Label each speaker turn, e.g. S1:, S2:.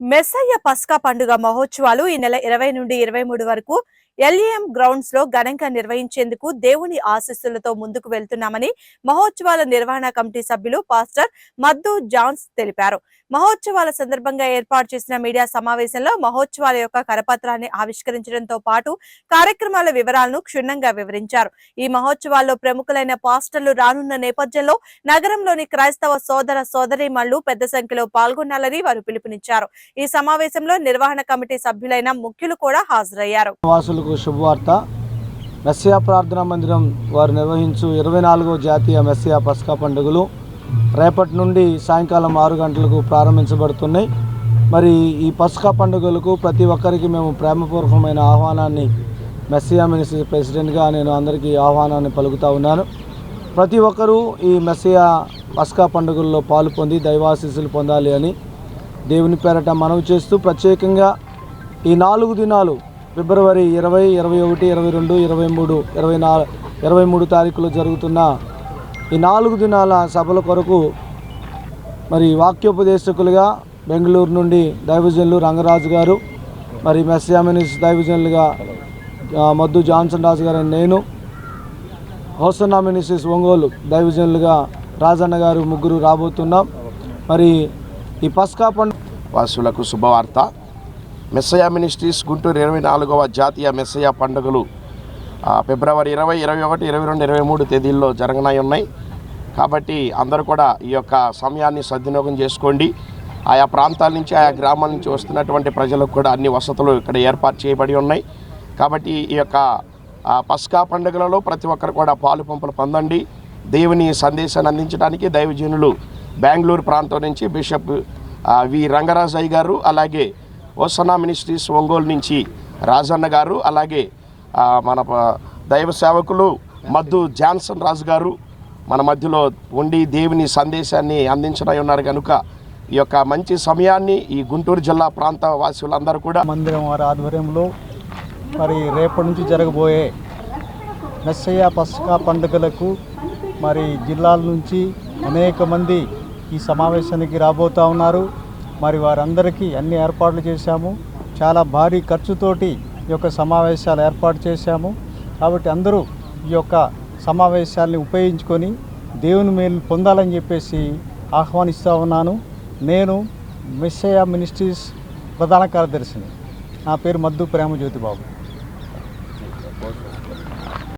S1: మెస్సయ్య పస్కా పండుగ మహోత్సవాలు ఈ నెల ఇరవై నుండి ఇరవై మూడు వరకు ఎల్ఈఎం గ్రౌండ్స్లో ఘనంగా నిర్వహించేందుకు దేవుని ఆశీస్సులతో ముందుకు వెళ్తున్నామని మహోత్సవాల నిర్వహణ కమిటీ సభ్యులు పాస్టర్ మద్దు జాన్స్ తెలిపారు. మహోత్సవాల సందర్భంగా ఏర్పాటు చేసిన మీడియా సమావేశంలో మహోత్సవాల యొక్క కరపత్రాన్ని ఆవిష్కరించడంతో పాటు కార్యక్రమాల వివరాలను క్షుణ్ణంగా వివరించారు. ఈ మహోత్సవాల్లో ప్రముఖులైన పాస్టర్లు రానున్న నేపథ్యంలో నగరంలోని క్రైస్తవ సోదర సోదరీమణులు పెద్ద సంఖ్యలో పాల్గొనాలని వారు పిలుపునిచ్చారు. ఈ సమావేశంలో నిర్వహణ కమిటీ సభ్యులైన ముఖ్యులు కూడా హాజరయ్యారు.
S2: వాసులకు శుభవార్త. మెస్సియా ప్రార్థనా మందిరం వారు నిర్వహించు ఇరవై నాలుగో జాతీయ మెస్సియా పస్కా పండుగలు రేపటి నుండి సాయంకాలం ఆరు గంటలకు ప్రారంభించబడుతున్నాయి. మరి ఈ పస్కా పండుగలకు ప్రతి ఒక్కరికి మేము ప్రేమపూర్వకమైన ఆహ్వానాన్ని మెస్సియా మినిస్ట్రీ ప్రెసిడెంట్గా నేను అందరికీ ఆహ్వానాన్ని పలుకుతా ఉన్నాను. ప్రతి ఒక్కరూ ఈ మెస్సియా పస్కా పండుగల్లో పాలు పొంది దైవాశీస్సులు పొందాలి అని దేవుని పేరట మనవి చేస్తూ ప్రత్యేకంగా ఈ నాలుగు దినాలు ఫిబ్రవరి ఇరవై ఇరవై ఒకటి ఇరవై రెండు ఇరవై మూడు ఇరవై నా ఇరవై మూడు తారీఖులో జరుగుతున్న ఈ నాలుగు దినాల సభల కొరకు మరి వాక్యోపదేశకులుగా బెంగళూరు నుండి దైవజనులు రంగరాజు గారు మరి మెస్సామినిస్ దైవజనులుగా ఆ, మద్దు జాన్సన్ రాజు గారు నేను హోసన్నా మినిస్ట్రీస్ ఒంగోలు దైవజనులుగా రాజన్న గారు ముగ్గురు రాబోతున్నాం. మరి ఈ పస్కా పండుగ
S3: వాసులకు శుభవార్త. మెస్సయా మినిస్ట్రీస్ గుంటూరు ఇరవై నాలుగవ జాతీయ మెస్సయా పండుగలు ఫిబ్రవరి ఇరవై ఇరవై ఒకటి ఇరవై రెండు ఇరవై మూడు తేదీల్లో జరగనై ఉన్నాయి. కాబట్టి అందరూ కూడా ఈ యొక్క సమయాన్ని సద్వినియోగం చేసుకోండి. ఆయా ప్రాంతాల నుంచి ఆయా గ్రామాల నుంచి వస్తున్నటువంటి ప్రజలకు కూడా అన్ని వసతులు ఇక్కడ ఏర్పాటు చేయబడి ఉన్నాయి. కాబట్టి ఈ యొక్క పస్కా పండుగలలో ప్రతి ఒక్కరు కూడా పాలు పంపులు పొందండి. దేవుని సందేశాన్ని అందించడానికి దైవజనులు బెంగళూరు ప్రాంతం నుంచి బిషప్ వి రంగరాజయ్య గారు అలాగే ఓసనా మినిస్ట్రీస్ ఒంగోలు నుంచి రాజన్న గారు అలాగే మన దైవ సేవకులు మద్దు జాన్సన్ రాజు గారు మన మధ్యలో ఉండి దేవుని సందేశాన్ని అందించడై ఉన్నారు కనుక ఈ యొక్క మంచి సమయాన్ని ఈ గుంటూరు జిల్లా ప్రాంత వాసులందరూ కూడా
S4: మందిరం వారి ఆధ్వర్యంలో మరి రేపటి నుంచి జరగబోయే మెస్సయ్య పస్కా పండుగలకు మరి జిల్లాల నుంచి అనేక మంది ఈ సమావేశానికి రాబోతూ ఉన్నారు. మరి వారందరికీ అన్ని ఏర్పాట్లు చేశాము. చాలా భారీ ఖర్చుతోటి ఈ యొక్క సమావేశాలు ఏర్పాటు చేశాము. కాబట్టి అందరూ ఈ యొక్క సమావేశాల్ని ఉపయోగించుకొని దేవుని మేలు పొందాలని చెప్పేసి ఆహ్వానిస్తూ ఉన్నాను. నేను మిస్సయ మినిస్ట్రీస్ ప్రధాన కార్యదర్శిని. నా పేరు మద్దు ప్రేమజ్యోతి బాబు.